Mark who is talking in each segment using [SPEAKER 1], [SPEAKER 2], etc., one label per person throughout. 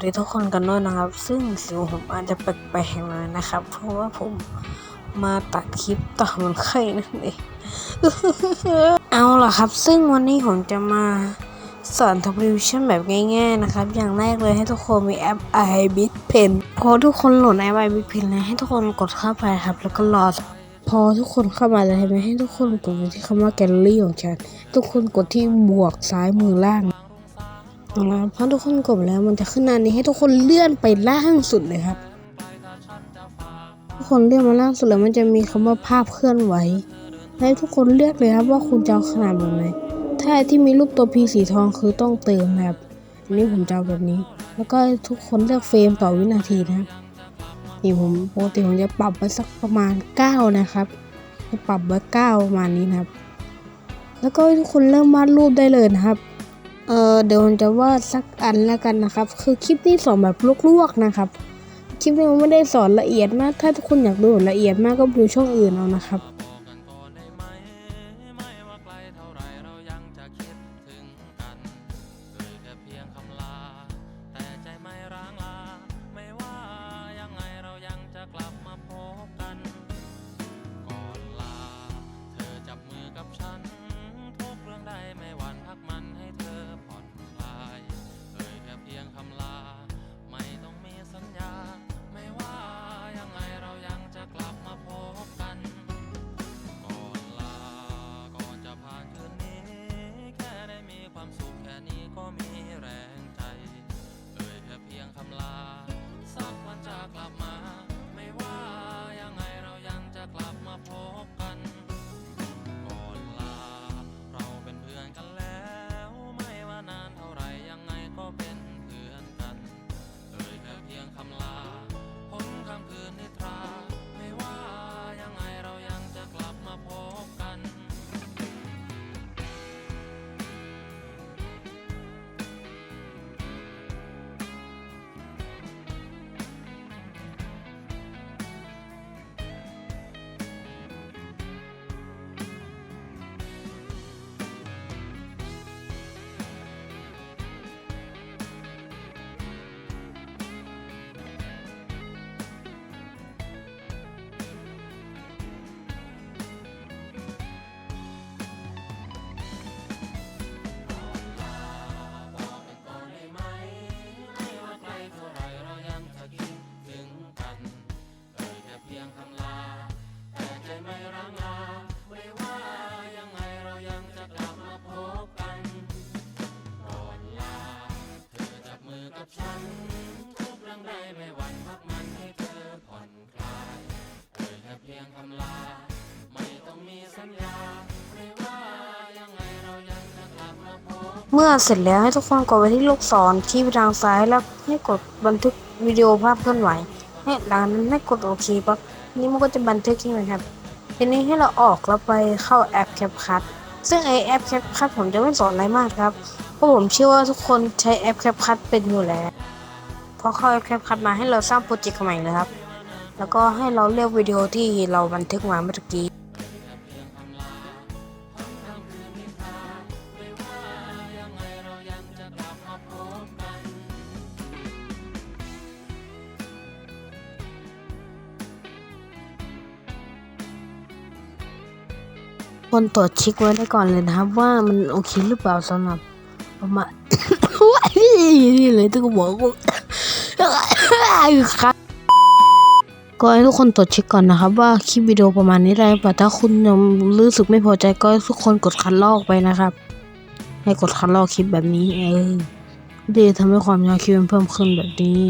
[SPEAKER 1] สวัสดีทุกคนกันด้วยนะครับ ซึ่งสียงผมอาจจะแปลกๆหน่อยนะครับ เพราะว่าผมมาตัดคลิปต่อมันไข้นั่นเอง เอาล่ะครับ ซึ่งวันนี้ผมจะมาสอนทำรีวิชั่นแบบง่าย ๆ นะครับ อย่างแรกเลยให้ทุกคนมีแอป iBit Pen พอทุกคนโหลดแอป iBit Pen แล้วให้ทุกคนกดเข้าไปครับ แล้วก็รอพอทุกคนเข้ามาแล้วใช่ไหมให้ทุกคนกดไปที่คำว่าแกลเลอรี่ของฉันทุกคนกดที่บวกซ้ายมือล่าง นะครับพอทุกคนกดแล้วมันจะขึ้นหน้านี้ให้ทุกคนเลื่อนไปล่างสุดเลยครับ ทุกคนเลื่อนมาล่างสุดแล้วมันจะมีคำว่าภาพเคลื่อนไหวให้ทุกคนเลือกเลยครับว่าคุณจะเอาขนาดแบบไหนถ้าที่มีรูปตัวพีสีทองคือต้องเติมนะครับอันนี้ผมจะเอาแบบนี้ แล้วก็ทุกคนเลือกเฟรมต่อวินาทีนะครับนี่ผมปกติผมจะปรับไว้สักประมาณ 9 นะครับจะปรับไว้9ประมาณนี้นะครับ แล้วก็ทุกคนเริ่มวาดรูปได้เลยนะครับ เออเดี๋ยวผมจะวาดสักอันแล้วกันนะครับ คือคลิปนี้สอนแบบลวกๆนะครับ คลิปนี้มันไม่ได้สอนละเอียดมาก ถ้าทุกคนอยากดูละเอียดมากก็ดูช่องอื่นเอานะครับ
[SPEAKER 2] เมื่อเสร็จแล้วให้
[SPEAKER 1] ทุกคนกดไปที่ลูกศรที่ทางซ้ายแล้วให้กดบันทึกวิดีโอภาพเคลื่อนไหว ให้หลังนั้นให้กดโอเคปั๊บนี่มันก็จะบันทึกใช่ไหมครับ ทีนี้ให้เราออกแล้วไปเข้าแอป CapCut ซึ่งไอแอป CapCut ผมจะไม่สอนอะไรมากครับ เพราะผมเชื่อว่าทุกคนใช้แอป CapCut เป็นอยู่แล้ว พอเข้าแอป CapCut มาให้เราสร้างโปรเจกต์ใหม่เลยครับ แล้วก็ให้เราเลือกวิดีโอที่เราบันทึกมาเมื่อกี้ คนตรวจเช็คไว้ได้ก่อนเลยนะครับว่ามันโอเคหรือเปล่าสำหรับประมาณนี่เลยที่กูบอกกูครับก็ให้ทุกคนตรวจเช็คก่อนนะครับ ว่าคลิปวิดีโอประมาณนี้ได้ป่ะถ้าคุณยังรู้สึกไม่พอใจก็ทุกคนกดคัดลอกไปนะครับ ให้กดคัดลอกคลิปแบบนี้เออดีทำให้ความยาวคลิปมันเพิ่มขึ้นแบบนี้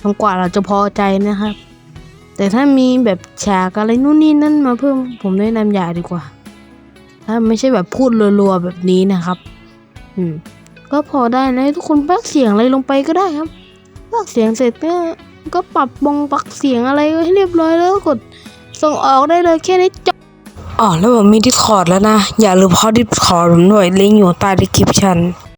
[SPEAKER 1] จนกว่าเราจะพอใจนะครับ แต่ถ้ามีแบบฉากอะไรนู่นนี่นั่นมาเพิ่มผมแนะนำอย่าดีกว่า ถ้าไม่ใช่แบบพูดรัวๆแบบนี้นะครับ อืม ก็พอได้นะทุกคนปักเสียงอะไรลงไปก็ได้ครับปักเสียงเสร็จก็ก็ปรับบงปักเสียงอะไรให้เรียบร้อยแล้วกดส่งออกได้เลยแค่นี้จบอ๋อแล้วผมมีดิสคอร์ดแล้วนะ อย่าลืมเข้าดิสคอร์ดผมด้วยลิงก์อยู่ใต้ดีคริปชัน